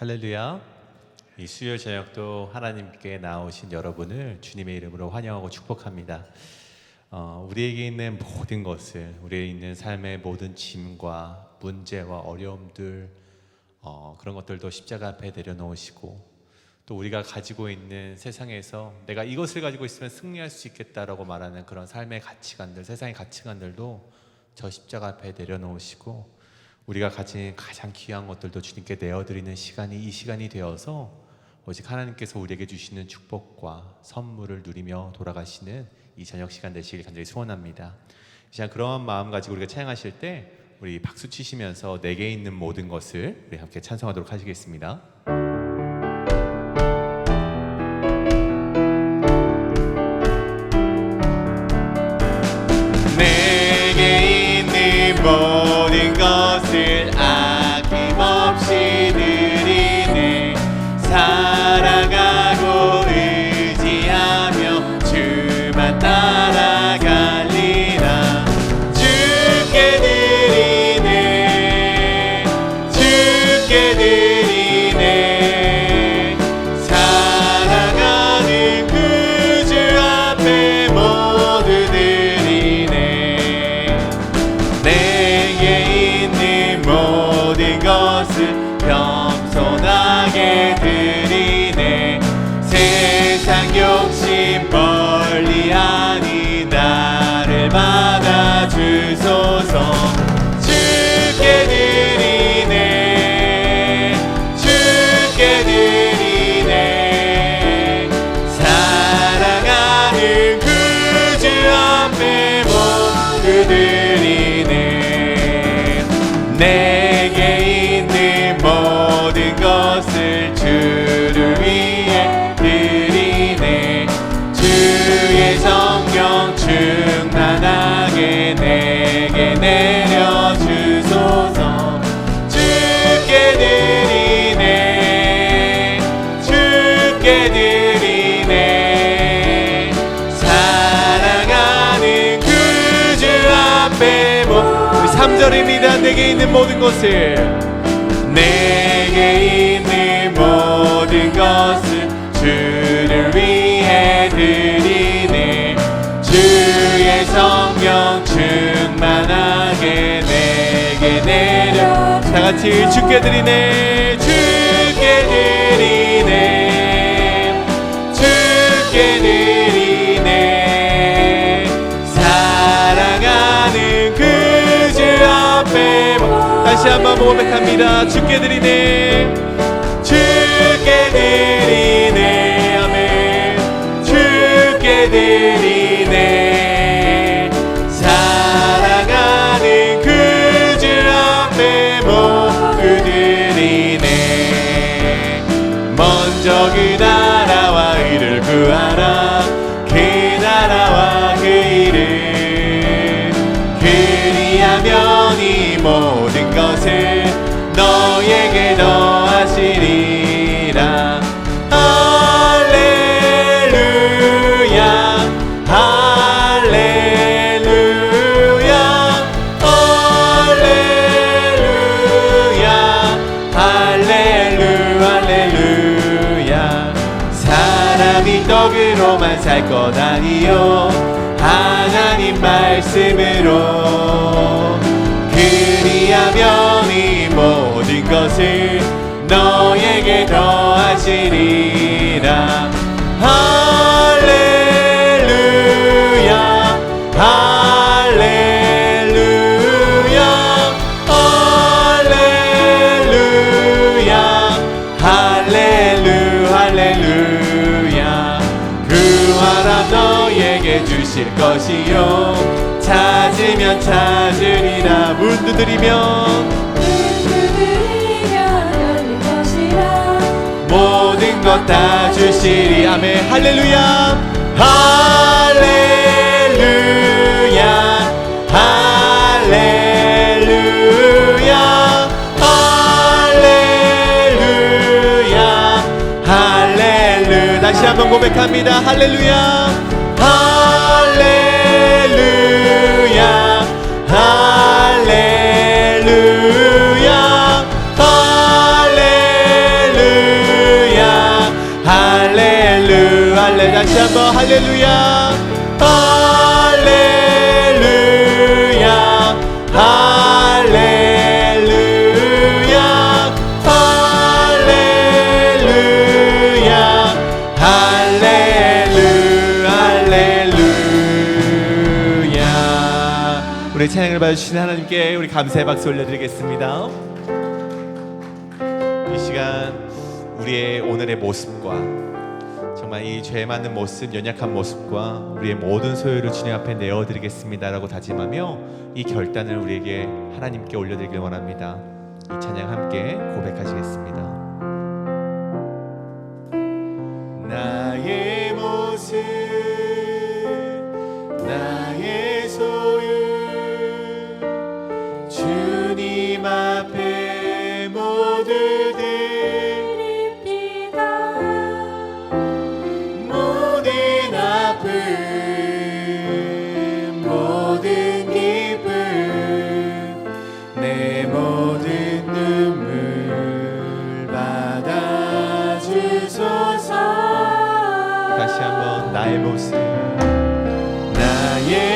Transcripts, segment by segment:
할렐루야. 이 수요일 저녁도 하나님께 나오신 여러분을 주님의 이름으로 환영하고 축복합니다. 어, 우리에게 있는 모든 것을, 우리에 있는 삶의 모든 짐과 문제와 어려움들, 어, 그런 것들도 십자가 앞에 내려놓으시고, 또 우리가 가지고 있는 세상에서 내가 이것을 가지고 있으면 승리할 수 있겠다라고 말하는 그런 삶의 가치관들, 세상의 가치관들도 저 십자가 앞에 내려놓으시고, 우리가 가진 가장 귀한 것들도 주님께 내어드리는 시간이 이 시간이 되어서 오직 하나님께서 우리에게 주시는 축복과 선물을 누리며 돌아가시는 이 저녁 시간 되시길 간절히 소원합니다. 이 시간 그런 마음 가지고 우리가 찬양하실 때 우리 박수 치시면서 내게 있는 모든 것을 우리 함께 찬송하도록 하시겠습니다. 모든 것 드리네 내게 있는 모든 것을 주를 위해 드리네. 주의 성령 충만하게 내게 내 3절입니다 내게 있는 모든 것을 내게 있는 모든 것을 주를 위해 드리네. 주의 성령 충만하게 내게 내려. 다 같이 주께 드리네. 주께 드리네. 주께 드리네 다시 한번 고백합니다. 주께 드리네 것을 너에게 더하시리라. 할렐루야 할렐루야 할렐루야 할렐루 할렐루야. 사람이 떡으로만 살 것 아니요 하나님 말씀으로 그리하면 이 모든 것을 너에게 더하시리라 찾으리라 문 두드리면 모든 것 다 주시리. 아멘. 할렐루야. 할렐루야. 할렐루야. 할렐루야. 할렐루. 다시 한번 고백합니다. 할렐루야. 할렐루야 할렐루야. 할렐루야. 할렐루야. 할렐루야. 할렐루 할렐루야. 우리 찬양을 받으신 하나님께 우리 감사의 박수 올려드리겠습니다. 이 시간 우리의 오늘의 모습과 정말 이죄 많은 모습, 연약한 모습과 우리의 모든 소유를 주님 앞에 내어드리겠습니다라고 다짐하며 이 결단을 우리에게 하나님께 올려드리길 원합니다. 이 찬양 함께 고백하시겠습니다. 나의 모습, 나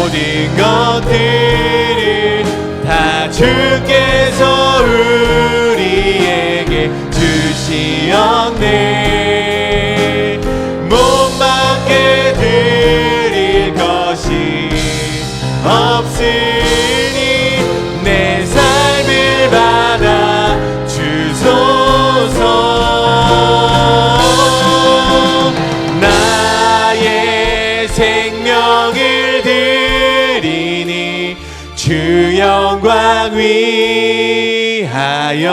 모든 것들을 다 주께서 우리에게 주시었네 위하여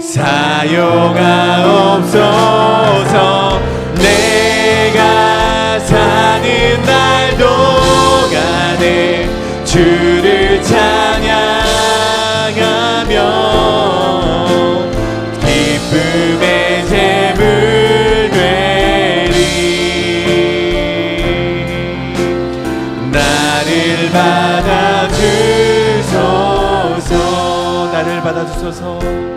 사용하옵소서 내가 사는 날 동안에 주 받아주소서